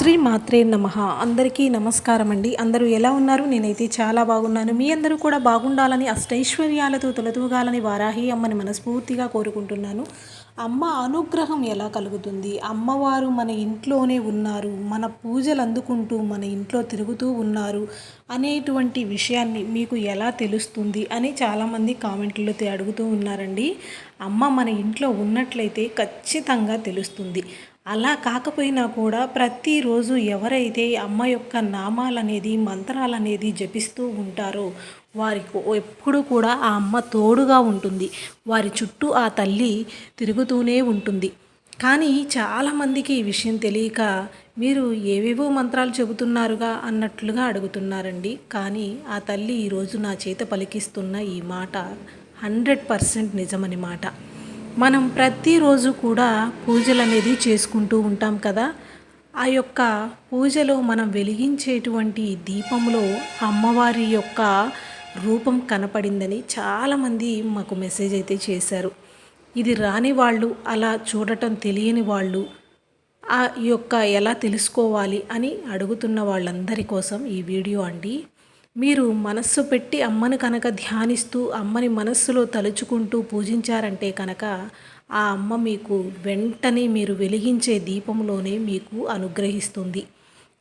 శ్రీ మాత్రే నమ. అందరికీ నమస్కారం అండి అందరూ ఎలా ఉన్నారు? నేనైతే చాలా బాగున్నాను. మీ అందరూ కూడా బాగుండాలని అష్టైశ్వర్యాలతో తొలతూగాలని వారాహి అమ్మని మనస్ఫూర్తిగా కోరుకుంటున్నాను. అమ్మ అనుగ్రహం ఎలా కలుగుతుంది? అమ్మవారు మన ఇంట్లోనే ఉన్నారు. మన పూజలు అందుకుంటూ మన ఇంట్లో తిరుగుతూ ఉన్నారు అనేటువంటి విషయాన్ని మీకు ఎలా తెలుస్తుంది అని చాలామంది కామెంట్లతో అడుగుతూ ఉన్నారండి. అమ్మ మన ఇంట్లో ఉన్నట్లయితే ఖచ్చితంగా తెలుస్తుంది. అలా కాకపోయినా కూడా ప్రతిరోజు ఎవరైతే అమ్మ యొక్క నామాలనేది మంత్రాలనేది జపిస్తూ ఉంటారో వారికి ఎప్పుడు కూడా ఆ అమ్మ తోడుగా ఉంటుంది. వారి చుట్టూ ఆ తల్లి తిరుగుతూనే ఉంటుంది. కానీ చాలామందికి ఈ విషయం తెలియక మీరు ఏవేవో మంత్రాలు చెబుతున్నారుగా అన్నట్లుగా అడుగుతున్నారండి. కానీ ఆ తల్లి ఈరోజు నా చేత పలికిస్తున్న ఈ మాట హండ్రెడ్ పర్సెంట్ నిజమని మాట. మనం ప్రతిరోజు కూడా పూజలు అనేది చేసుకుంటూ ఉంటాం కదా. ఆ యొక్క పూజలో మనం వెలిగించేటువంటి దీపంలో అమ్మవారి యొక్క రూపం కనపడిందని చాలామంది మాకు మెసేజ్ అయితే చేశారు. ఇది రాని వాళ్ళు అలా చూడటం తెలియని వాళ్ళు ఆ యొక్క ఎలా తెలుసుకోవాలి అని అడుగుతున్న వాళ్ళందరి కోసం ఈ వీడియో అండి. మీరు మనస్సు పెట్టి అమ్మను కనుక ధ్యానిస్తూ అమ్మని మనస్సులో తలుచుకుంటూ పూజించారంటే కనుక ఆ అమ్మ మీకు వెంటనే మీరు వెలిగించే దీపంలోనే మీకు అనుగ్రహిస్తుంది.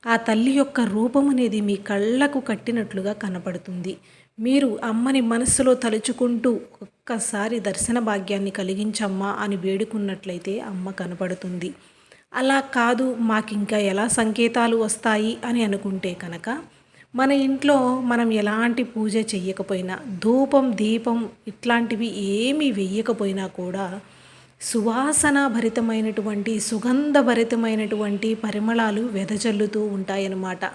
ఆ తల్లి యొక్క రూపం అనేది మీ కళ్ళకు కట్టినట్లుగా కనపడుతుంది. మీరు అమ్మని మనస్సులో తలుచుకుంటూ ఒక్కసారి దర్శన భాగ్యాన్ని కలిగించమ్మా అని వేడుకున్నట్లయితే అమ్మ కనపడుతుంది. అలా కాదు మాకింకా ఎలా సంకేతాలు వస్తాయి అని అనుకుంటే కనుక మన ఇంట్లో మనం ఎలాంటి పూజ చేయకపోయినా ధూపం దీపం ఇట్లాంటివి ఏమీ వెయ్యకపోయినా కూడా సువాసన భరితమైనటువంటి సుగంధభరితమైనటువంటి పరిమళాలు వెదజల్లుతూ ఉంటాయన్నమాట.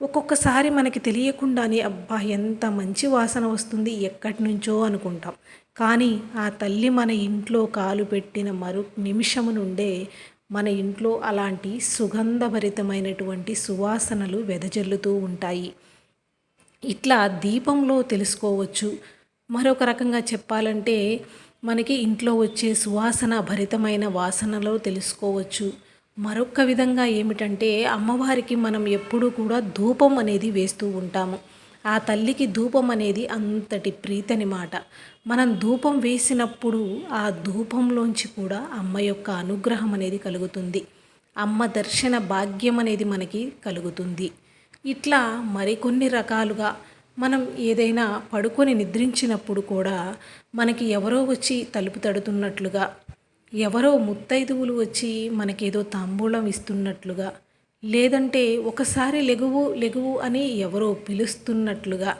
ఒక్కొక్కసారి మనకి తెలియకుండానే అబ్బా ఎంత మంచి వాసన వస్తుంది ఎక్కడి నుంచో అనుకుంటాం. కానీ ఆ తల్లి మన ఇంట్లో కాలు పెట్టిన మరు నిమిషము నుండే మన ఇంట్లో అలాంటి సుగంధభరితమైనటువంటి సువాసనలు వెదజల్లుతూ ఉంటాయి. ఇట్లా దీపంలో తెలుసుకోవచ్చు. మరొక రకంగా చెప్పాలంటే మనకి ఇంట్లో వచ్చే సువాసన భరితమైన వాసనలో తెలుసుకోవచ్చు. మరొక విధంగా ఏమిటంటే అమ్మవారికి మనం ఎప్పుడూ కూడా ధూపం అనేది వేస్తూ ఉంటాము. ఆ తల్లికి ధూపం అనేది అంతటి ప్రీతని మాట. మనం ధూపం వేసినప్పుడు ఆ ధూపంలోంచి కూడా అమ్మ యొక్క అనుగ్రహం అనేది కలుగుతుంది. అమ్మ దర్శన భాగ్యం అనేది మనకి కలుగుతుంది. ఇట్లా మరికొన్ని రకాలుగా మనం ఏదైనా పడుకొని నిద్రించినప్పుడు కూడా మనకి ఎవరో వచ్చి తలుపు తడుతున్నట్లుగా ఎవరో ముత్తైదువులు వచ్చి మనకేదో తాంబూలం ఇస్తున్నట్లుగా లేదంటే ఒకసారి లెగువు లెగువు అని ఎవరో పిలుస్తున్నట్లుగా.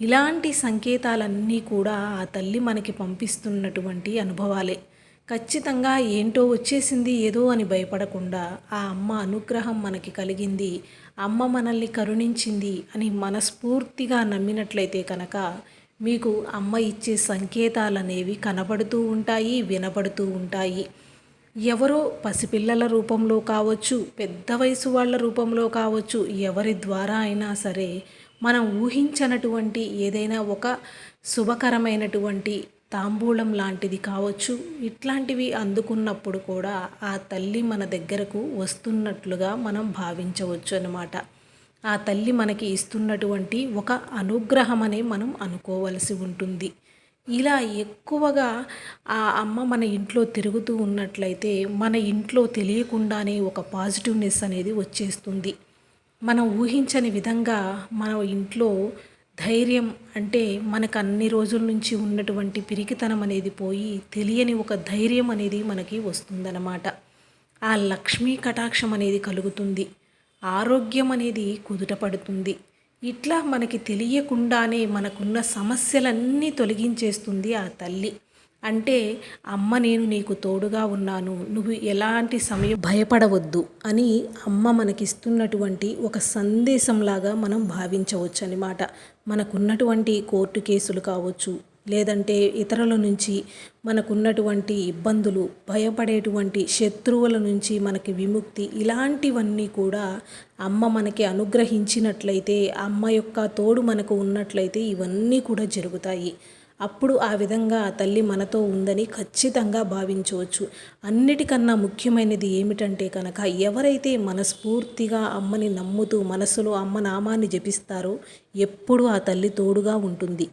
ఇలాంటి సంకేతాలన్నీ కూడా ఆ తల్లి మనకి పంపిస్తున్నటువంటి అనుభవాలే. ఖచ్చితంగా ఏంటో వచ్చేసింది ఏదో అని భయపడకుండా ఆ అమ్మ అనుగ్రహం మనకి కలిగింది అమ్మ మనల్ని కరుణించింది అని మనస్ఫూర్తిగా నమ్మినట్లయితే కనుక మీకు అమ్మ ఇచ్చే సంకేతాలు అనేవి కనబడుతూ ఉంటాయి వినబడుతూ ఉంటాయి. ఎవరో పసిపిల్లల రూపంలో కావచ్చు పెద్ద వయసు వాళ్ళ రూపంలో కావచ్చు ఎవరి ద్వారా అయినా సరే మనం ఊహించనటువంటి ఏదైనా ఒక శుభకరమైనటువంటి తాంబూలం లాంటిది కావచ్చు. ఇట్లాంటివి అందుకున్నప్పుడు కూడా ఆ తల్లి మన దగ్గరకు వస్తున్నట్లుగా మనం భావించవచ్చు అనమాట ఆ తల్లి మనకి ఇస్తున్నటువంటి ఒక అనుగ్రహమనే మనం అనుకోవలసి ఉంటుంది. ఇలా ఎక్కువగా ఆ అమ్మ మన ఇంట్లో తిరుగుతూ ఉన్నట్లయితే మన ఇంట్లో తెలియకుండానే ఒక పాజిటివ్నెస్ అనేది వచ్చేస్తుంది. మనం ఊహించని విధంగా మన ఇంట్లో ధైర్యం అంటే మనకు అన్ని రోజుల నుంచి ఉన్నటువంటి పిరికితనం అనేది పోయి తెలియని ఒక ధైర్యం అనేది మనకి వస్తుందన్నమాట. ఆ లక్ష్మీ కటాక్షం అనేది కలుగుతుంది. ఆరోగ్యం అనేది కుదుట పడుతుంది. ఇట్లా మనకి తెలియకుండానే మనకున్న సమస్యలన్నీ తొలగించేస్తుంది ఆ తల్లి. అంటే అమ్మ నేను నీకు తోడుగా ఉన్నాను నువ్వు ఎలాంటి సమయం భయపడవద్దు అని అమ్మ మనకిస్తున్నటువంటి ఒక సందేశంలాగా మనం భావించవచ్చు అనమాట మనకున్నటువంటి కోర్టు కేసులు కావచ్చు లేదంటే ఇతరుల నుంచి మనకున్నటువంటి ఇబ్బందులు భయపడేటువంటి శత్రువుల నుంచి మనకి విముక్తి ఇలాంటివన్నీ కూడా అమ్మ మనకి అనుగ్రహించినట్లయితే అమ్మ యొక్క తోడు మనకు ఉన్నట్లయితే ఇవన్నీ కూడా జరుగుతాయి. అప్పుడు ఆ విధంగా తల్లి మనతో ఉందని ఖచ్చితంగా భావించవచ్చు. అన్నిటికన్నా ముఖ్యమైనది ఏమిటంటే కనుక ఎవరైతే మనస్ఫూర్తిగా అమ్మని నమ్ముతూ మనసులో అమ్మ నామాన్ని జపిస్తారో ఎప్పుడు ఆ తల్లి తోడుగా ఉంటుంది.